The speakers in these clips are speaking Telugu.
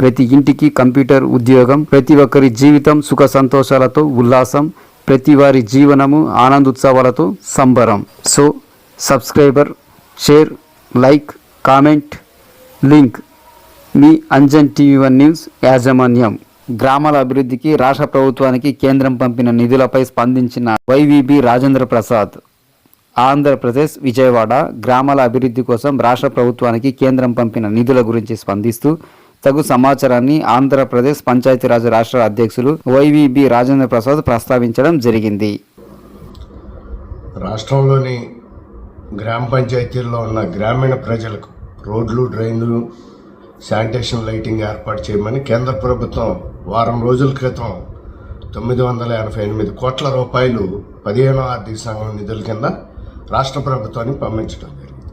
ప్రతి ఇంటికి కంప్యూటర్ ఉద్యోగం ప్రతి ఒక్కరి జీవితం సుఖ సంతోషాలతో ఉల్లాసం ప్రతి వారి జీవనము ఆనందోత్సవాలతో సంబరం. So subscriber share like comment link. మీ అంజన్ టీవీ వన్ న్యూస్ యాజమాన్యం. గ్రామాల అభివృద్ధికి రాష్ట్ర ప్రభుత్వానికి కేంద్రం పంపిన నిధులపై స్పందించిన వైవిబి రాజేంద్ర ప్రసాద్. ఆంధ్రప్రదేశ్ విజయవాడ గ్రామాల అభివృద్ధి కోసం రాష్ట్ర ప్రభుత్వానికి కేంద్రం పంపిన నిధుల గురించి స్పందిస్తూ తగు సమాచారాన్ని ఆంధ్రప్రదేశ్ పంచాయతీరాజ్ రాష్ట్ర అధ్యక్షులు వైవిబి రాజేంద్ర ప్రసాద్ ప్రస్తావించడం జరిగింది. రాష్ట్రంలోని గ్రామ పంచాయతీల్లో ఉన్న గ్రామీణ ప్రజలకు రోడ్లు డ్రైన్లు శానిటేషన్ లైటింగ్ ఏర్పాటు చేయమని కేంద్ర ప్రభుత్వం వారం రోజుల క్రితం తొమ్మిది వందల ఎనభై ఎనిమిది కోట్ల రూపాయలు పదిహేనో ఆర్థిక సంఘం నిధుల కింద రాష్ట్ర ప్రభుత్వానికి పంపించడం జరిగింది.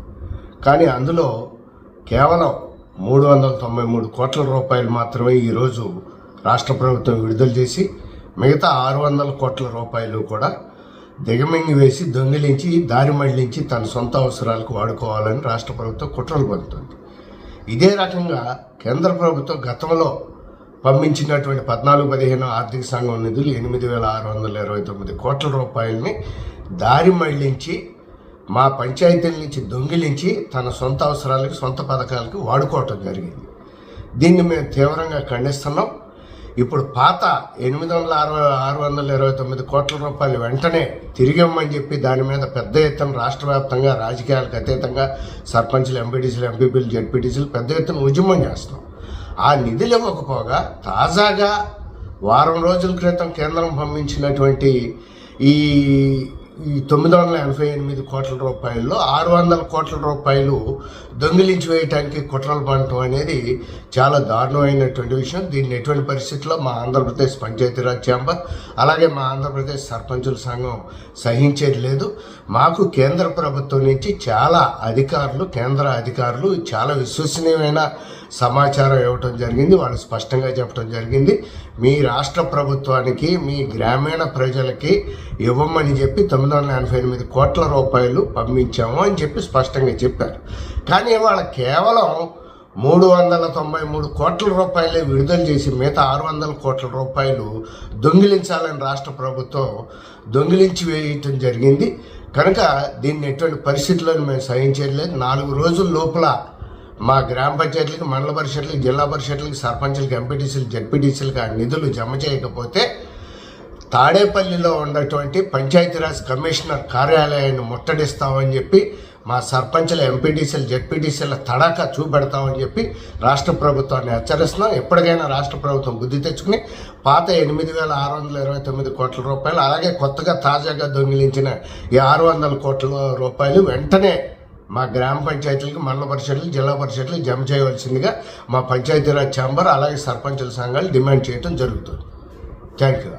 కానీ అందులో కేవలం మూడు వందల తొంభై మూడు కోట్ల రూపాయలు మాత్రమే ఈరోజు రాష్ట్ర ప్రభుత్వం విడుదల చేసి మిగతా ఆరు వందల కోట్ల రూపాయలు కూడా దిగమింగి వేసి దొంగిలించి దారి మళ్ళించి తన సొంత అవసరాలకు వాడుకోవాలని రాష్ట్ర ప్రభుత్వం కుట్రలు పొందుతుంది ఇదే రకంగా కేంద్ర ప్రభుత్వం గతంలో పంపించినటువంటి పద్నాలుగు పదిహేను ఆర్థిక సంఘం నిధులు ఎనిమిది వేల ఆరు వందల ఇరవై తొమ్మిది కోట్ల రూపాయలని దారి మళ్ళించి మా పంచాయతీల నుంచి దొంగిలించి తన సొంత అవసరాలకు సొంత పథకాలకు వాడుకోవటం జరిగింది. దీన్ని మేము తీవ్రంగా ఖండిస్తున్నాం. ఇప్పుడు పాత ఎనిమిది వందల అరవై ఆరు వందల ఇరవై తొమ్మిది కోట్ల రూపాయలు వెంటనే తిరిగమ్మని చెప్పి దాని మీద పెద్ద ఎత్తున రాష్ట్ర వ్యాప్తంగా రాజకీయాలకు అతీతంగా సర్పంచ్లు ఎంపీటీసీలు ఎంపీపీలు జడ్పీటీసీలు పెద్ద ఎత్తున ఉద్యమం చేస్తున్నాం. ఆ నిధులు ఇవ్వకపోగా తాజాగా వారం రోజుల క్రితం కేంద్రం పంపించినటువంటి ఈ ఈ తొమ్మిది వందల ఎనభై ఎనిమిది కోట్ల రూపాయల్లో ఆరు వందల కోట్ల రూపాయలు దొంగిలించి వేయటానికి కుట్రలు పడటం అనేది చాలా దారుణమైనటువంటి విషయం. దీన్ని ఎటువంటి పరిస్థితుల్లో మా ఆంధ్రప్రదేశ్ పంచాయతీరాజ్ ఛాంబర్ అలాగే మా ఆంధ్రప్రదేశ్ సర్పంచుల సంఘం సహించేది లేదు. మాకు కేంద్ర ప్రభుత్వం నుంచి చాలా అధికారులు కేంద్ర అధికారులు చాలా విశ్వసనీయమైన సమాచారం ఇవ్వటం జరిగింది. వాళ్ళు స్పష్టంగా చెప్పడం జరిగింది. మీ రాష్ట్ర ప్రభుత్వానికి మీ గ్రామీణ ప్రజలకి ఇవ్వమని చెప్పి తొమ్మిది వందల ఎనభై ఎనిమిది కోట్ల రూపాయలు పంపించాము అని చెప్పి స్పష్టంగా చెప్పారు. కానీ వాళ్ళ కేవలం మూడు వందల తొంభై మూడు కోట్ల రూపాయలే విడుదల చేసి మిగతా ఆరు వందల కోట్ల రూపాయలు దొంగిలించాలని రాష్ట్ర ప్రభుత్వం దొంగిలించి వేయటం జరిగింది. కనుక దీన్ని ఎటువంటి పరిస్థితుల్లో మేము సహించలేదు నాలుగు రోజుల లోపల మా గ్రామ పంచాయతీలకు మండల పరిషత్లకు జిల్లా పరిషత్లకు సర్పంచ్లకు ఎంపీటీసీలు జడ్పీటీసీలకు ఆ నిధులు జమ చేయకపోతే తాడేపల్లిలో ఉన్నటువంటి పంచాయతీరాజ్ కమిషనర్ కార్యాలయాన్ని ముట్టడిస్తామని చెప్పి మా సర్పంచుల ఎంపీటీసీలు జెడ్పీటీసీల తడాక చూపెడతామని చెప్పి రాష్ట్ర ప్రభుత్వాన్ని హెచ్చరిస్తున్నాం. ఎప్పటికైనా రాష్ట్ర ప్రభుత్వం బుద్ధి తెచ్చుకుని పాత ఎనిమిది వేల ఆరు వందల ఇరవై తొమ్మిది కోట్ల రూపాయలు అలాగే కొత్తగా తాజాగా దొంగిలించిన ఈ ఆరు వందల కోట్ల రూపాయలు వెంటనే మా గ్రామ పంచాయతీలకు మండల పరిషత్లు జిల్లా పరిషత్లు జమ చేయవలసిందిగా మా పంచాయతీరాజ్ ఛాంబర్ అలాగే సర్పంచుల సంఘాలు డిమాండ్ చేయడం జరుగుతుంది. Thank you.